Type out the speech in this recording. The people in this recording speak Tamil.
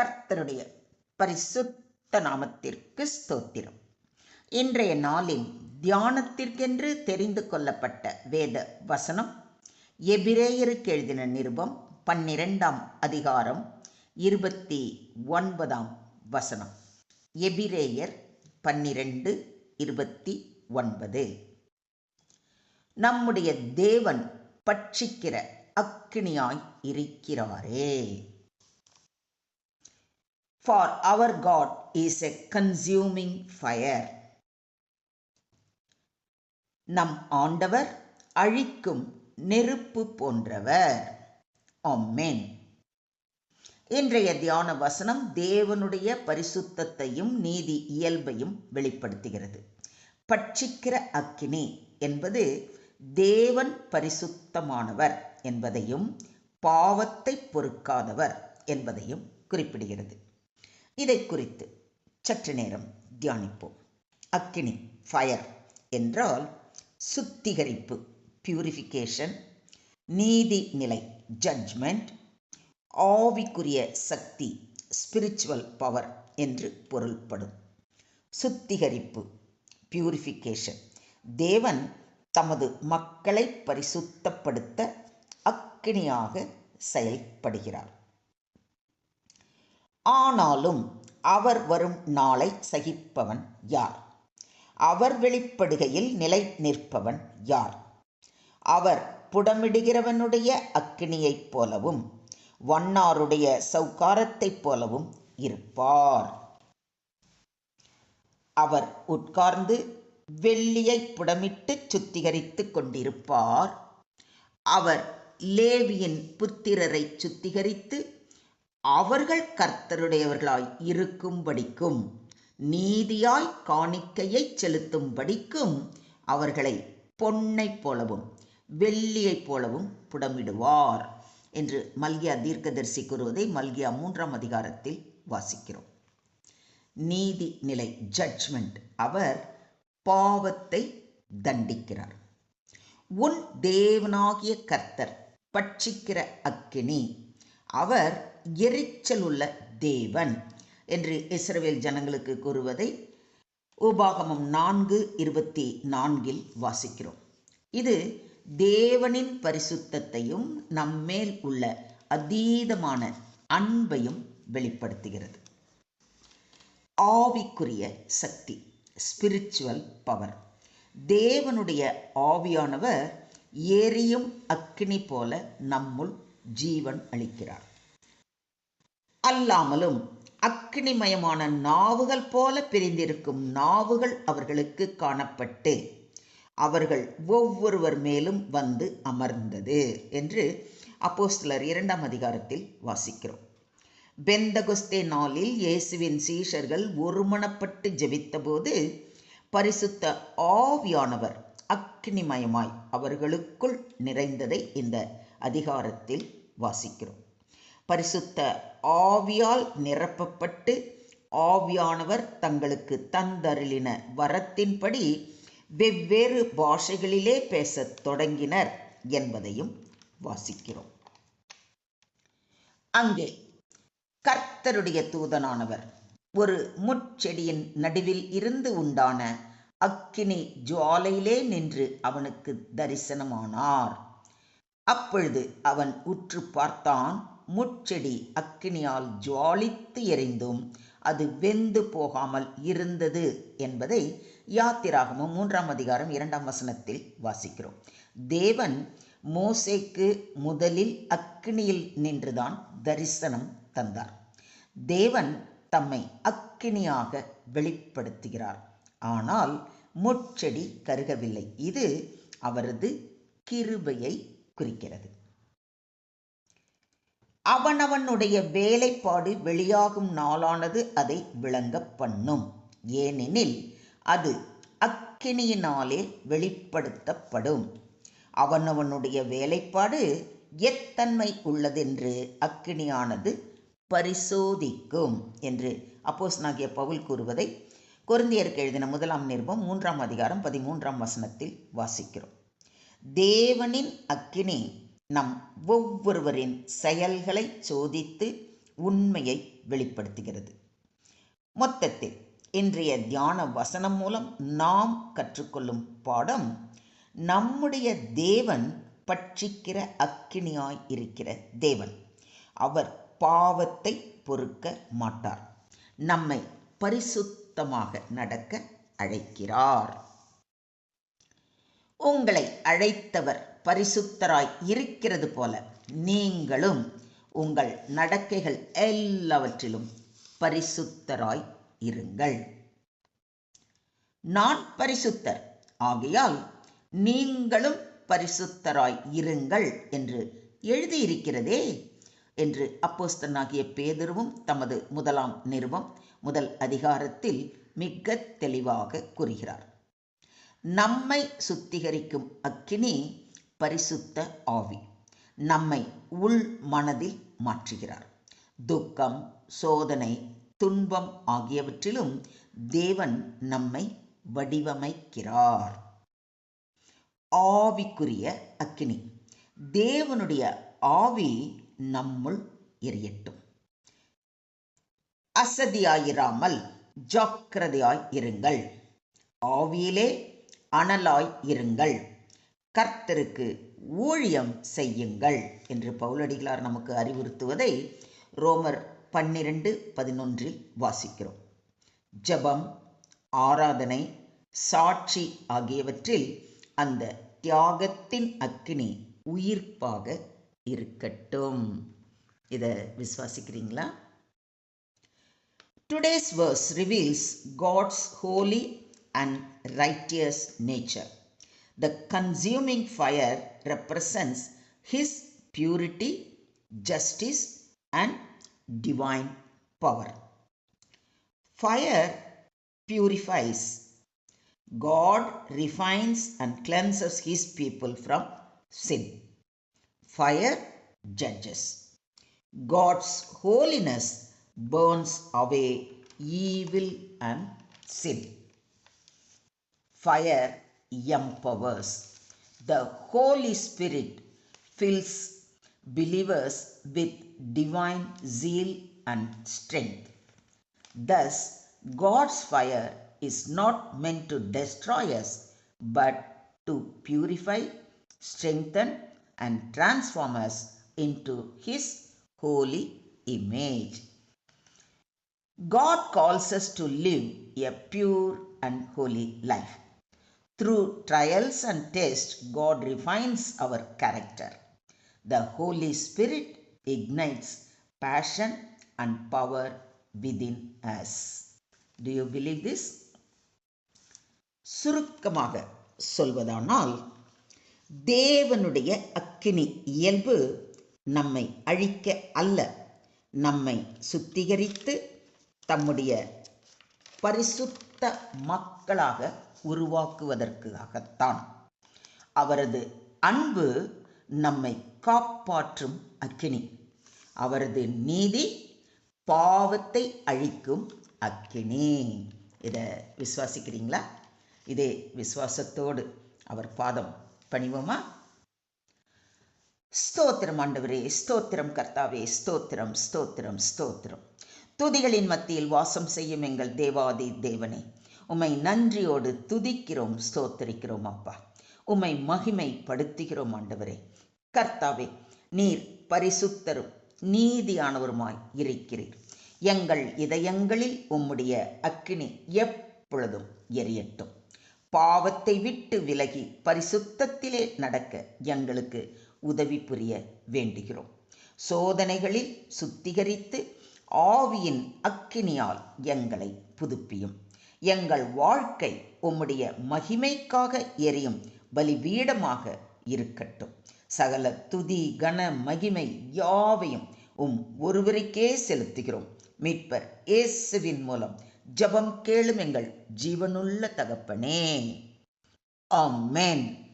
கர்த்தருடைய பரிசுத்த நாமத்திற்கு ஸ்தோத்திரம். இன்றைய நாளின் தியானத்திற்கென்று தெரிந்து கொள்ளப்பட்ட வேத வசனம் எபிரேயருக்கு எழுதின நிருபம் பன்னிரெண்டாம் அதிகாரம் இருபத்தி ஒன்பதாம் வசனம். எபிரேயர் பன்னிரெண்டு இருபத்தி ஒன்பது. நம்முடைய தேவன் பட்சிக்கிற அக்கினியாய் இருக்கிறாரே. For our God is a consuming fire. நம் ஆண்டவர் அழிக்கும் நெருப்பு போன்றவர். ஆமென். இன்றைய தியான வசனம் தேவனுடைய பரிசுத்தத்தையும் நீதி இயல்பையும் வெளிப்படுத்துகிறது. பட்சிக்கிற அக்கினி என்பது தேவன் பரிசுத்தமானவர் என்பதையும் பாவத்தை பொறுக்காதவர் என்பதையும் குறிப்பிடுகிறது. இதை குறித்து சற்று நேரம் தியானிப்போம். அக்கினி ஃபயர் என்றால் சுத்திகரிப்பு பியூரிஃபிகேஷன் நீதி நிலை ஜட்ஜ்மெண்ட் ஆவிக்குரிய சக்தி ஸ்பிரிச்சுவல் பவர் என்று பொருள்படும். சுத்திகரிப்பு பியூரிஃபிகேஷன் தேவன் தமது மக்களை பரிசுத்தப்படுத்த அக்கினியாக செயல்படுகிறார். ஆனாலும் அவர் வரும் நாளை சகிப்பவன் யார்? அவர் வெளிப்படுகையில் நிலை நிற்பவன் யார்? அவர் புடமிடுகிறவனுடைய அக்கினியைப் போலவும் வண்ணாருடைய சௌகாரத்தைப் போலவும் இருப்பார். அவர் உட்கார்ந்து வெள்ளியை புடமிட்டு சுத்திகரித்துக் கொண்டிருப்பார். அவர் லேவியின் புத்திரரை சுத்திகரித்து அவர்கள் கர்த்தருடையவர்களாய் இருக்கும்படிக்கும் நீதியாய் காணிக்கையை செலுத்தும்படிக்கும் அவர்களை பொன்னைப் போலவும் வெள்ளியைப் போலவும் புடமிடுவார் என்று மல்கியா தீர்க்கதரிசி கூறுவதை மல்கியா மூன்றாம் அதிகாரத்தில் வாசிக்கிறோம். நீதி நிலை ஜட்ஜ்மெண்ட் அவர் பாவத்தை தண்டிக்கிறார். உன் தேவனாகிய கர்த்தர் பட்சிக்கிற அக்கினி அவர் எரிச்சல் உள்ள தேவன் என்று இஸ்ரவேல் ஜனங்களுக்கு கூறுவதை உபாகமம் நான்கு இருபத்தி நான்கில் வாசிக்கிறோம். இது தேவனின் பரிசுத்தத்தையும் நம்மேல் உள்ள அதீதமான அன்பையும் வெளிப்படுத்துகிறது. ஆவிக்குரிய சக்தி ஸ்பிரிச்சுவல் பவர் தேவனுடைய ஆவியானவர் எரியும் அக்கினி போல நம்முள் ஜீவன் அளிக்கிறார். அல்லாமலும் அக்னிமயமான நாவுகள் போல பிரிந்திருக்கும் நாவுகள் அவர்களுக்கு காணப்பட்டு அவர்கள் ஒவ்வொருவர் மேலும் வந்து அமர்ந்தது என்று அப்போஸ்தலர் இரண்டாம் அதிகாரத்தில் வாசிக்கிறோம். பெந்தகுஸ்தே நாளில் இயேசுவின் சீஷர்கள் ஒருமணப்பட்டு ஜெபித்தபோது பரிசுத்த ஆவியானவர் அக்னிமயமாய் அவர்களுக்குள் நிறைந்ததை இந்த அதிகாரத்தில் வாசிக்கிறோம். பரிசுத்த ஆவியால் நிரப்பப்பட்டு ஆவியானவர் தங்களுக்கு தந்தருளின வரத்தின்படி வெவ்வேறு பாஷைகளிலே பேசத் தொடங்கினர் என்பதையும் வாசிக்கிறோம். அங்கே கர்த்தருடைய தூதனானவர் ஒரு முட்செடியின் நடுவில் இருந்து உண்டான அக்கினி ஜுவாலையிலே நின்று அவனுக்கு தரிசனமானார். அப்பொழுது அவன் உற்று பார்த்தான் முட்செடி அக்கினியால் ஜுவாலித்து எரிந்தும் அது வெந்து போகாமல் இருந்தது என்பதை யாத்திராகமும் மூன்றாம் அதிகாரம் இரண்டாம் வசனத்தில் வாசிக்கிறோம். தேவன் மோசேக்கு முதலில் அக்கினியில் நின்றுதான் தரிசனம் தந்தார். தேவன் தம்மை அக்கினியாக வெளிப்படுத்துகிறார். ஆனால் முட்செடி கருகவில்லை. இது அவரது கிருபையை குறிக்கிறது. அவனவனுடைய வேலைப்பாடு வெளியாகும் நாளானது அதை விளங்க பண்ணும். ஏனெனில் அது அக்கினியினாலே வெளிப்படுத்தப்படும். அவனவனுடைய வேலைப்பாடு எத்தன்மை உள்ளதென்று அக்கினியானது பரிசோதிக்கும் என்று அப்போஸ் நாகிய பவுல் கூறுவதை கொருந்தியருக்கு எழுதின முதலாம் நிருபம் மூன்றாம் அதிகாரம் பதிமூன்றாம் வசனத்தில் வாசிக்கிறோம். தேவனின் அக்கினி நம் ஒவ்வொருவரின் செயல்களை சோதித்து உண்மையை வெளிப்படுத்துகிறது. மொத்தத்தில் இன்றைய தியான வசனம் மூலம் நாம் கற்றுக்கொள்ளும் பாடம் நம்முடைய தேவன் பட்சிக்கிற அக்கினியாய் இருக்கிற தேவன். அவர் பாவத்தை பொறுக்க மாட்டார். நம்மை பரிசுத்தமாக நடக்க அழைக்கிறார். உங்களை அழைத்தவர் பரிசுத்தராய் இருக்கிறது போல நீங்களும் உங்கள் நடக்கைகள் எல்லாவற்றிலும் பரிசுத்தராய் இருங்கள். நான் பரிசுத்தர். ஆகையால் நீங்களும் பரிசுத்தராய் இருங்கள் என்று எழுதியிருக்கிறதே என்று அப்போஸ்தனாகிய பேதுருவும் தமது முதலாம் நிருபம் முதல் அதிகாரத்தில் மிக தெளிவாக கூறுகிறார். நம்மை சுத்திகரிக்கும் அக்கினி பரிசுத்த ஆவி நம்மை உள் மனதில் மாற்றுகிறார். துக்கம் சோதனை துன்பம் ஆகியவற்றிலும் தேவன் நம்மை வடிவமைக்கிறார். ஆவிக்குரிய அக்கினி தேவனுடைய ஆவி நம்முள் எரியட்டும். அசதியாயிராமல் ஜாக்கிரதையாய் இருங்கள். ஆவியிலே அனலாய் இருங்கள். கர்த்தருக்கு ஊழியம் செய்யுங்கள் என்று பவுலடிகளார் நமக்கு அறிவுறுத்துவதை ரோமர் பன்னிரண்டு பதினொன்றில் வாசிக்கிறோம். ஜபம் ஆராதனை சாட்சி ஆகியவற்றில் அந்த தியாகத்தின் அக்கினி உயிர்ப்பாக இருக்கட்டும். இதை விசுவாசிக்கிறீங்களா? Today's words reveals God's holy and righteous nature The consuming fire represents His purity, justice, and divine power. Fire purifies. God refines and cleanses His people from sin. Fire judges. God's holiness burns away evil and sin. Fire empowers. The Holy Spirit fills believers with divine zeal and strength. Thus, God's fire is not meant to destroy us, but to purify, strengthen, and transform us into His holy image. God calls us to live a pure and holy life. Through trials and tests, God refines our character. The Holy Spirit ignites passion and power within us. Do you believe this? சுருக்கமாக சொல்வதானால் தேவனுடைய அக்கினி இயல்பு நம்மை அழிக்க அல்ல நம்மை சுத்திகரித்து தம்முடைய பரிசுத்த மக்களாக உருவாக்குவதற்காகத்தான். அவரது அன்பு நம்மை காப்பாற்றும் அக்கினி. அவரது நீதி பாவத்தை அழிக்கும் அக்கினி. இதை விசுவாசிக்கிறீங்களா? இதே விசுவாசத்தோடு அவர் பாதம் பணிவோமா? ஸ்தோத்திரம் ஆண்டவரே ஸ்தோத்திரம் கர்த்தாவே ஸ்தோத்திரம் ஸ்தோத்திரம் ஸ்தோத்திரம். துதிகளின் மத்தியில் வாசம் செய்யும் எங்கள் தேவாதி தேவனே. உம்மை நன்றியோடு துதிக்கிறோம் ஸ்தோத்தரிக்கிறோம் அப்பா. உம்மை மகிமைப்படுத்துகிறோம் ஆண்டவரே. கர்த்தாவே நீர் பரிசுத்தரும் நீதியானவருமாய் இருக்கிறீர். எங்கள் இதயங்களில் உம்முடைய அக்கினி எப்பொழுதும் எரியட்டும். பாவத்தை விட்டு விலகி பரிசுத்தத்திலே நடக்க எங்களுக்கு உதவி புரிய வேண்டுகிறோம். சோதனைகளில் சுத்திகரித்து ஆவியின் அக்கினியால் எங்களை புதுப்பியும். எங்கள் வாழ்க்கை உம்முடைய மகிமைக்காக எரியும் பலிபீடமாக இருக்கட்டும். சகல துதி கன மகிமை யாவையும் உம் ஒருவருக்கே செலுத்துகிறோம். மீட்பர் இயேசுவின் மூலம் ஜெபம் கேளும் எங்கள் ஜீவனுள்ள தகப்பனே. ஆமேன்.